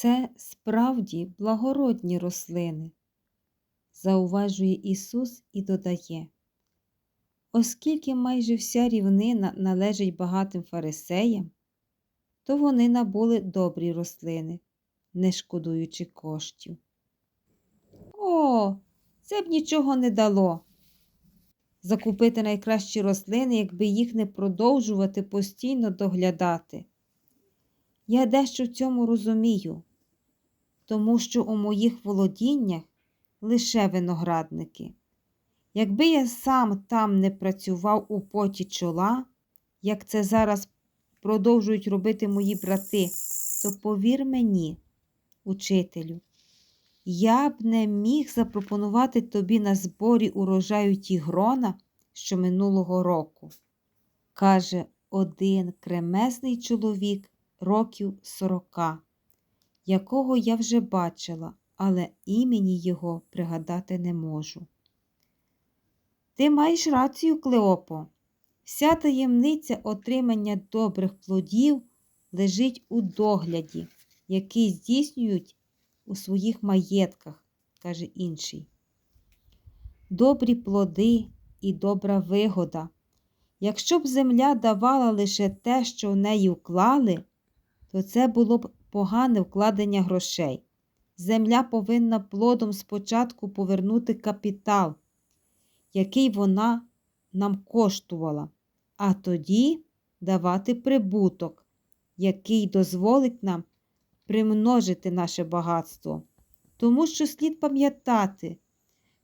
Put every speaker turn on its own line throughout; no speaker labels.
Це справді благородні рослини, зауважує Ісус і додає. Оскільки майже вся рівнина належить багатим фарисеям, то вони набули добрі рослини, не шкодуючи коштів. О, це б нічого не дало. Закупити найкращі рослини, якби їх не продовжувати постійно доглядати. Я дещо в цьому розумію, тому що у моїх володіннях лише виноградники. Якби я сам там не працював у поті чола, як це зараз продовжують робити мої брати, то повір мені, учителю, я б не міг запропонувати тобі на зборі урожаю ті грона, що минулого року, каже один кремезний чоловік років сорока, якого я вже бачила, але імені його пригадати не можу. Ти маєш рацію, Клеопо. Вся таємниця отримання добрих плодів лежить у догляді, який здійснюють у своїх маєтках, каже інший. Добрі плоди і добра вигода. Якщо б земля давала лише те, що в неї вклали, то це було б погане вкладення грошей. Земля повинна плодом спочатку повернути капітал, який вона нам коштувала, а тоді давати прибуток, який дозволить нам примножити наше багатство. Тому що слід пам'ятати,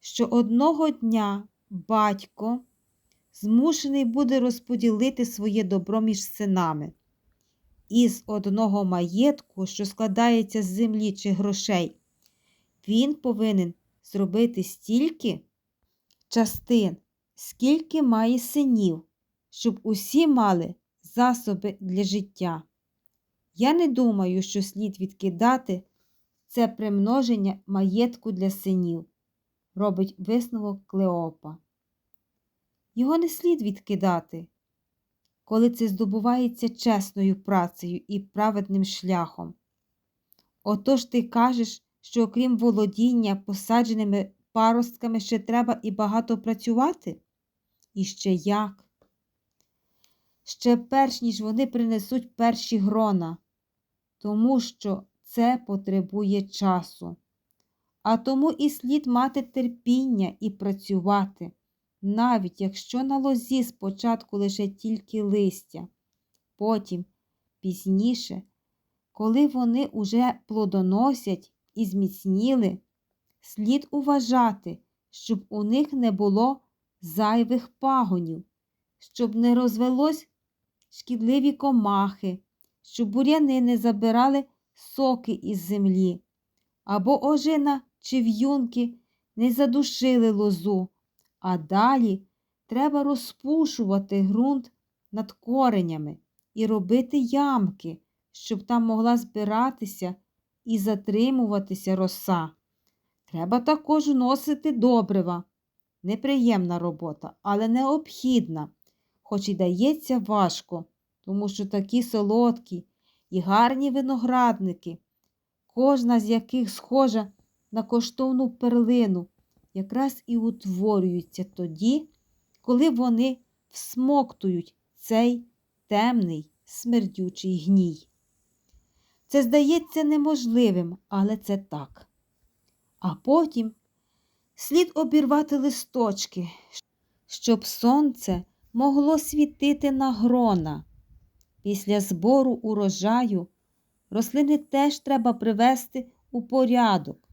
що одного дня батько змушений буде розподілити своє добро між синами. Із одного маєтку, що складається з землі чи грошей, він повинен зробити стільки частин, скільки має синів, щоб усі мали засоби для життя. Я не думаю, що слід відкидати це примноження маєтку для синів, робить висновок Клеопа. Його не слід відкидати, коли це здобувається чесною працею і праведним шляхом. Отож ти кажеш, що окрім володіння посадженими паростками ще треба і багато працювати? І ще як? Ще перш ніж вони принесуть перші грона, тому що це потребує часу. А тому і слід мати терпіння і працювати, навіть якщо на лозі спочатку лише тільки листя, потім, пізніше, коли вони уже плодоносять і зміцніли, слід уважати, щоб у них не було зайвих пагонів, щоб не розвелось шкідливі комахи, щоб буряни не забирали соки із землі, або ожина чи в'юнки не задушили лозу, а далі треба розпушувати ґрунт над коренями і робити ямки, щоб там могла збиратися і затримуватися роса. Треба також вносити добрива. Неприємна робота, але необхідна, хоч і дається важко, тому що такі солодкі і гарні виноградники, кожна з яких схожа на коштовну перлину, якраз і утворюються тоді, коли вони всмоктують цей темний смердючий гній. Це здається неможливим, але це так. А потім слід обірвати листочки, щоб сонце могло світити на грона. Після збору урожаю рослини теж треба привести у порядок,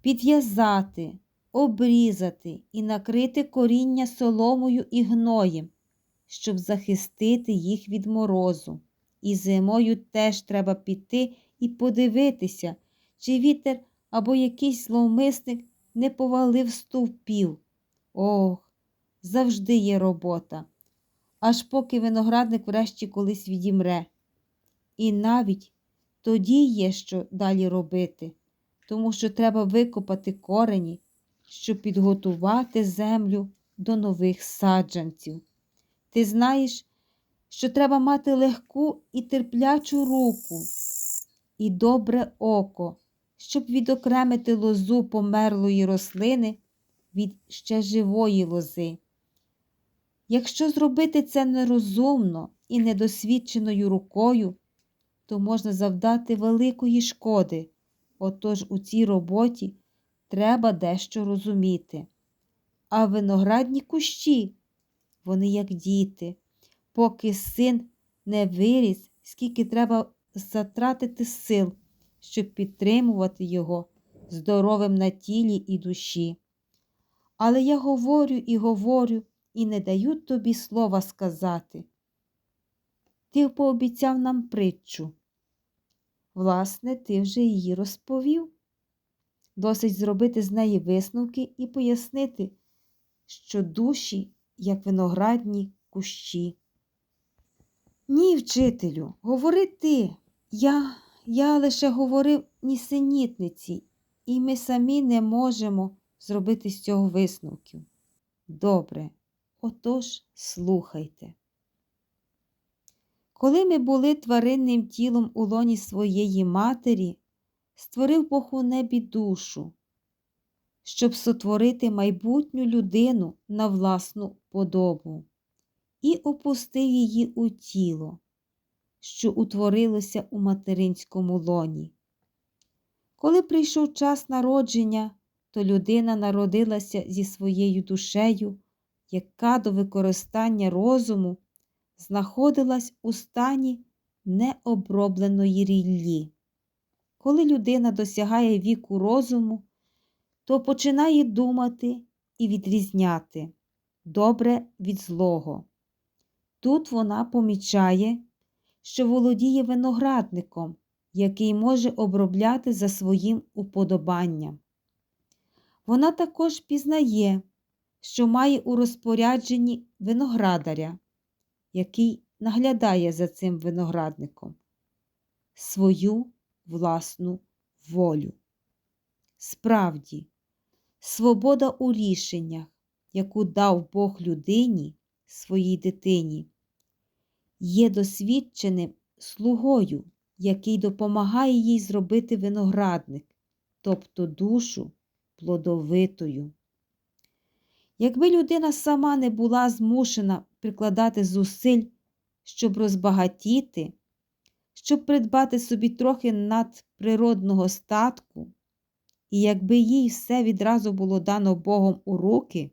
підв'язати, обрізати і накрити коріння соломою і гноєм, щоб захистити їх від морозу. І зимою теж треба піти і подивитися, чи вітер або якийсь зловмисник не повалив стовпів. Ох, завжди є робота, аж поки виноградник врешті колись відімре. І навіть тоді є що далі робити, тому що треба викопати корені, щоб підготувати землю до нових саджанців. Ти знаєш, що треба мати легку і терплячу руку, і добре око, щоб відокремити лозу померлої рослини від ще живої лози. Якщо зробити це нерозумно і недосвідченою рукою, то можна завдати великої шкоди. Отож у цій роботі треба дещо розуміти. А виноградні кущі, вони як діти, поки син не виріс, скільки треба затратити сил, щоб підтримувати його здоровим на тілі і душі. Але я говорю і говорю, і не даю тобі слова сказати. Ти пообіцяв нам притчу. Власне, ти вже її розповів. Досить зробити з неї висновки і пояснити, що душі, як виноградні кущі. Ні, вчителю, говори ти. Я, я лише говорив нісенітниці, і ми самі не можемо зробити з цього висновків. Добре, отож слухайте. Коли ми були тваринним тілом у лоні своєї матері, створив Бог у небі душу, щоб сотворити майбутню людину на власну подобу, і опустив її у тіло, що утворилося у материнському лоні. Коли прийшов час народження, то людина народилася зі своєю душею, яка до використання розуму знаходилась у стані необробленої ріллі. Коли людина досягає віку розуму, то починає думати і відрізняти добре від злого. Тут вона помічає, що володіє виноградником, який може обробляти за своїм уподобанням. Вона також пізнає, що має у розпорядженні виноградаря, який наглядає за цим виноградником, свою власну волю. Справді, свобода у рішеннях, яку дав Бог людині, своїй дитині, є досвідченим слугою, який допомагає їй зробити виноградник, тобто душу плодовитою. Якби людина сама не була змушена прикладати зусиль, щоб розбагатіти, щоб придбати собі трохи надприродного статку, і якби їй все відразу було дано Богом у руки,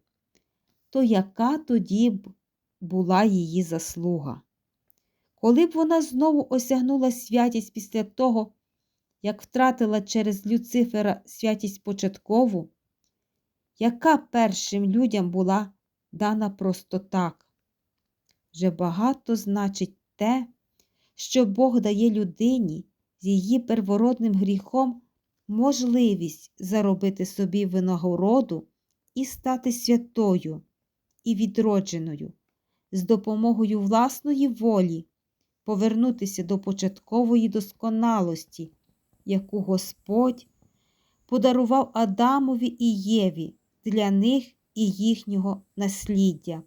то яка тоді б була її заслуга? Коли б вона знову осягнула святість після того, як втратила через Люцифера святість початкову, яка першим людям була дана просто так? Вже багато значить те, що Бог дає людині з її первородним гріхом можливість заробити собі винагороду і стати святою і відродженою, з допомогою власної волі повернутися до початкової досконалості, яку Господь подарував Адамові і Єві для них і їхнього насліддя,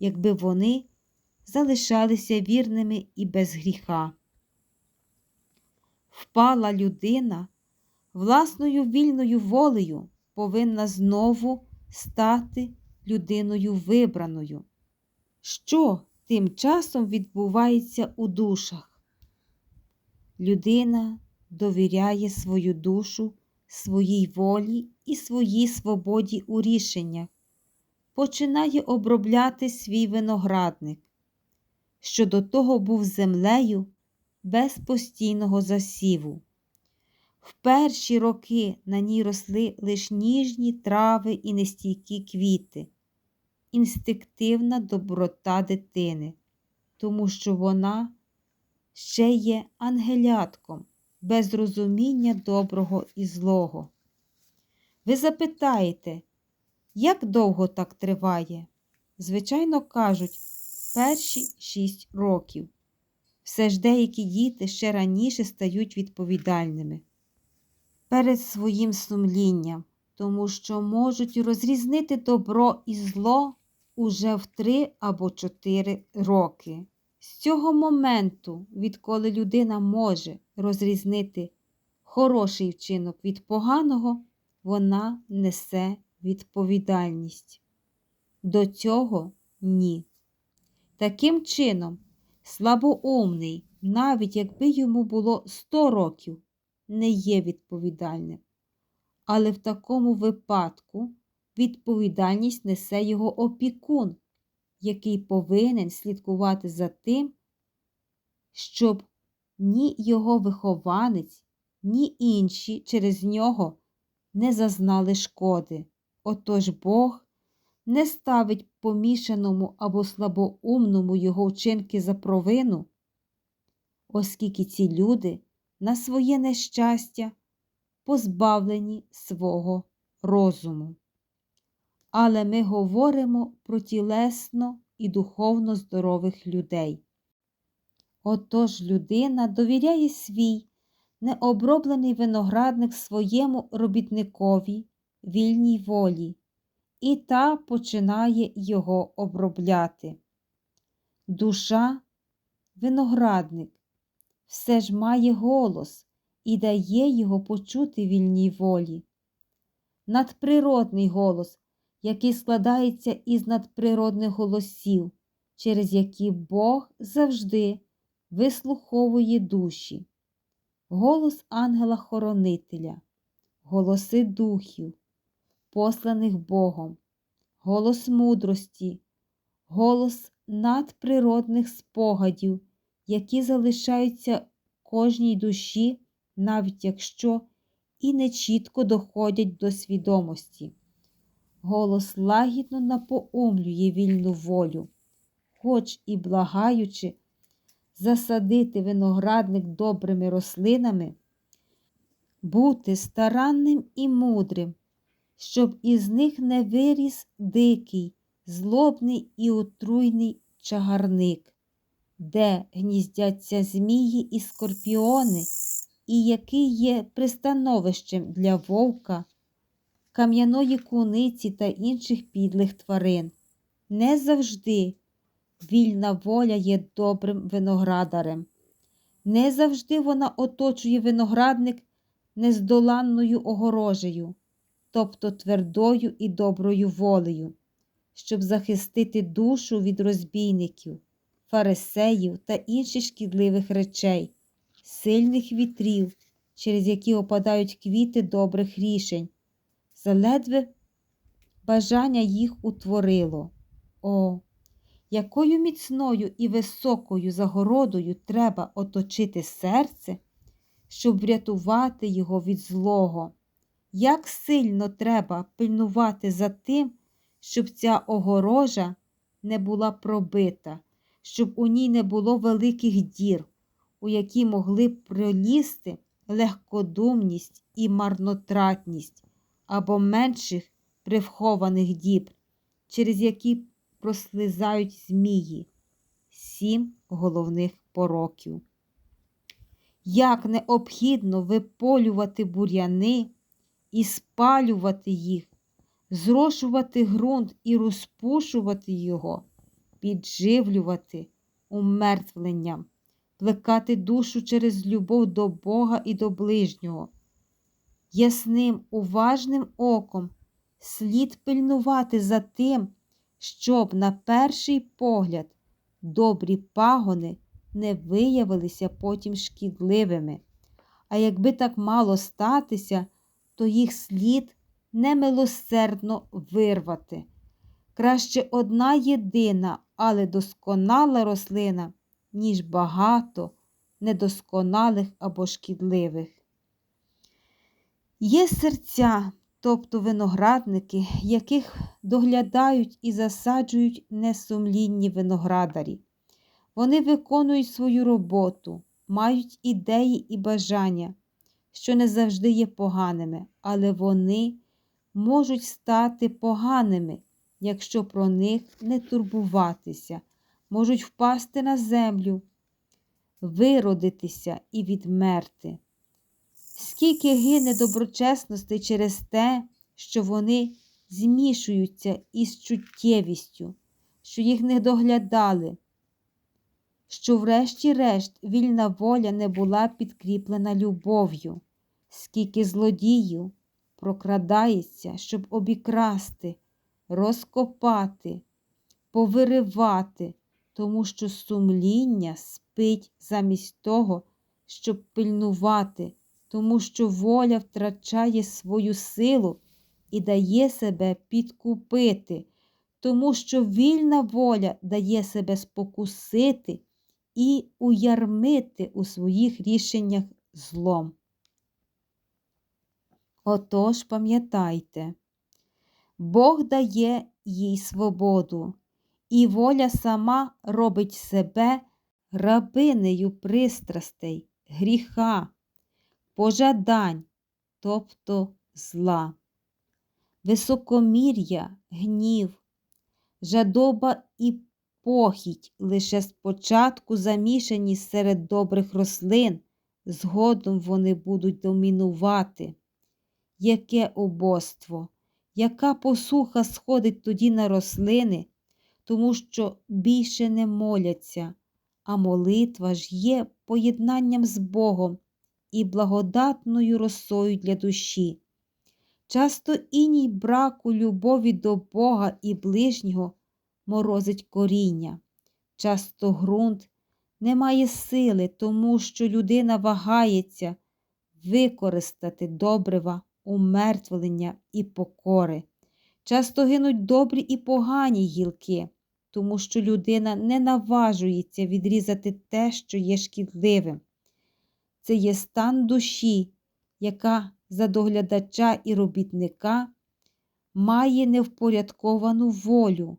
якби вони залишалися вірними і без гріха. Впала людина власною вільною волею повинна знову стати людиною вибраною. Що тим часом відбувається у душах? Людина довіряє свою душу своїй волі і своїй свободі у рішеннях, починає обробляти свій виноградник, що до того був землею без постійного засіву. В перші роки на ній росли лише ніжні трави і нестійкі квіти, інстинктивна доброта дитини, тому що вона ще є ангелятком без розуміння доброго і злого. Ви запитаєте, як довго так триває? Звичайно, кажуть, перші шість років. Все ж деякі діти ще раніше стають відповідальними перед своїм сумлінням, тому що можуть розрізнити добро і зло уже в три або чотири роки. З цього моменту, відколи людина може розрізнити хороший вчинок від поганого, вона несе відповідальність. До цього ні. Таким чином, слабоумний, навіть якби йому було 100 років, не є відповідальним. Але в такому випадку відповідальність несе його опікун, який повинен слідкувати за тим, щоб ні його вихованець, ні інші через нього не зазнали шкоди. Отож Бог не ставить помішаному або слабоумному його вчинки за провину, оскільки ці люди на своє нещастя позбавлені свого розуму. Але ми говоримо про тілесно і духовно здорових людей. Отож людина довіряє свій необроблений виноградник своєму робітникові, вільній волі, і та починає його обробляти. Душа виноградник все ж має голос і дає його почути вільній волі. Надприродний голос, який складається із надприродних голосів, через які Бог завжди вислуховує душі, голос ангела-хоронителя, голоси духів, посланих Богом, голос мудрості, голос надприродних спогадів, які залишаються кожній душі, навіть якщо і не чітко доходять до свідомості. Голос лагідно напоумлює вільну волю, хоч і благаючи, засадити виноградник добрими рослинами, бути старанним і мудрим, щоб із них не виріс дикий, злобний і отруйний чагарник, де гніздяться змії і скорпіони, і який є пристановищем для вовка, кам'яної куниці та інших підлих тварин. Не завжди вільна воля є добрим виноградарем. Не завжди вона оточує виноградник нездоланною огорожею, тобто твердою і доброю волею, щоб захистити душу від розбійників, фарисеїв та інших шкідливих речей, сильних вітрів, через які опадають квіти добрих рішень, заледве бажання їх утворило. О, якою міцною і високою загородою треба оточити серце, щоб врятувати його від злого, як сильно треба пильнувати за тим, щоб ця огорожа не була пробита, щоб у ній не було великих дір, у які могли б пролізти легкодумність і марнотратність або менших привхованих діб, через які прослизають змії, сім головних пороків. Як необхідно виполювати бур'яни і спалювати їх, зрошувати ґрунт і розпушувати його, підживлювати умертвленням, плекати душу через любов до Бога і до ближнього. Ясним, уважним оком слід пильнувати за тим, щоб на перший погляд добрі пагони не виявилися потім шкідливими. А якби так мало статися, то їх слід немилосердно вирвати. Краще одна єдина, але досконала рослина, ніж багато недосконалих або шкідливих. Є серця, тобто виноградники, яких доглядають і засаджують несумлінні виноградарі. Вони виконують свою роботу, мають ідеї і бажання, що не завжди є поганими, але вони можуть стати поганими, якщо про них не турбуватися, можуть впасти на землю, виродитися і відмерти. Скільки гине доброчесностей через те, що вони змішуються із чуттєвістю, що їх не доглядали, що, врешті-решт, вільна воля не була підкріплена любов'ю. скільки злодіїв прокрадається, щоб обікрасти, розкопати, повиривати, тому що сумління спить замість того, щоб пильнувати, тому що воля втрачає свою силу і дає себе підкупити, тому що вільна воля дає себе спокусити і уярмити у своїх рішеннях злом. Отож пам'ятайте, Бог дає їй свободу, і воля сама робить себе рабинею пристрастей, гріха, пожадань, тобто зла, високомір'я, гнів, жадоба і похідь лише спочатку замішані серед добрих рослин, згодом вони будуть домінувати. Яке убоство, яка посуха сходить тоді на рослини, тому що більше не моляться, а молитва ж є поєднанням з Богом і благодатною росою для душі. Часто іній браку любові до Бога і ближнього морозить коріння. Часто ґрунт не має сили, тому що людина вагається використати добрива, умертвлення і покори. Часто гинуть добрі і погані гілки, тому що людина не наважується відрізати те, що є шкідливим. Це є стан душі, яка за доглядача і робітника має невпорядковану волю,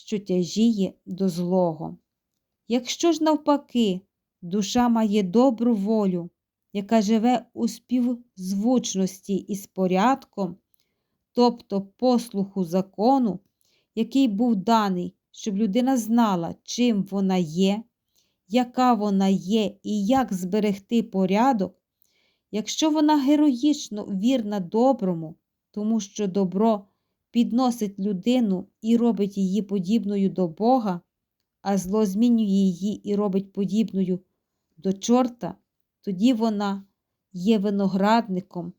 що тяжіє до злого. Якщо ж, навпаки, душа має добру волю, яка живе у співзвучності із порядком, тобто послуху закону, який був даний, щоб людина знала, чим вона є, яка вона є і як зберегти порядок, якщо вона героїчно вірна доброму, тому що добро підносить людину і робить її подібною до Бога, а зло змінює її і робить подібною до чорта, тоді вона є виноградником,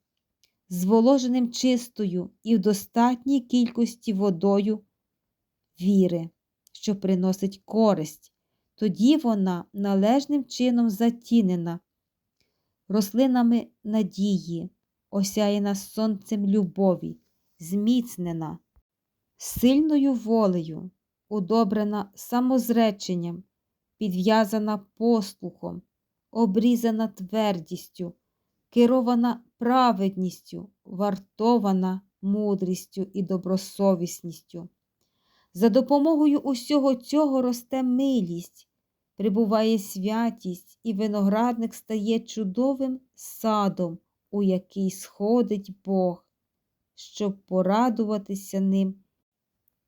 зволоженим чистою і в достатній кількості водою віри, що приносить користь, тоді вона належним чином затінена, рослинами надії, осяяна сонцем любові, зміцнена, сильною волею, удобрена самозреченням, підв'язана послухом, обрізана твердістю, керована праведністю, вартована мудрістю і добросовісністю. За допомогою усього цього росте милість, прибуває святість, і виноградник стає чудовим садом, у який сходить Бог, щоб порадуватися ним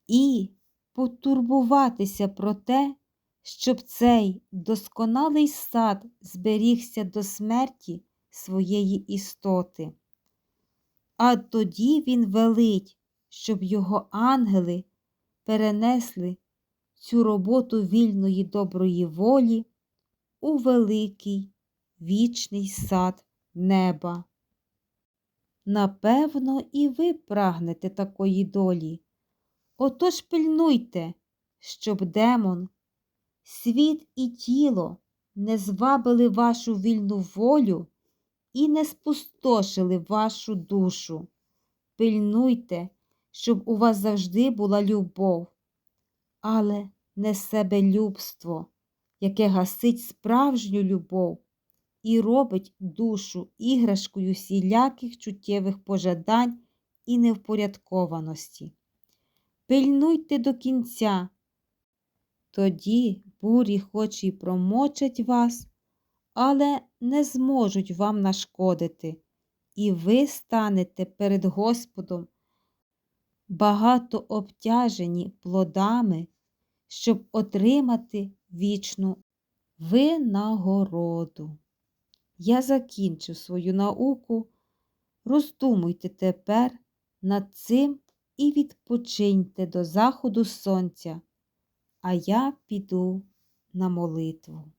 і потурбуватися про те, щоб цей досконалий сад зберігся до смерті своєї істоти. А тоді він велить, щоб його ангели перенесли цю роботу вільної доброї волі у великий вічний сад неба. Напевно, і ви прагнете такої долі. Отож пильнуйте, щоб демон, світ і тіло не звабили вашу вільну волю і не спустошили вашу душу. Пильнуйте, щоб у вас завжди була любов, але не себелюбство, яке гасить справжню любов і робить душу іграшкою всіляких чуттєвих пожадань і невпорядкованості. Пильнуйте до кінця, тоді бурі хоч і промочать вас, але не зможуть вам нашкодити, і ви станете перед Господом багато обтяжені плодами, щоб отримати вічну винагороду. Я закінчив свою науку. Роздумуйте тепер над цим і відпочиньте до заходу сонця, а я піду на молитву.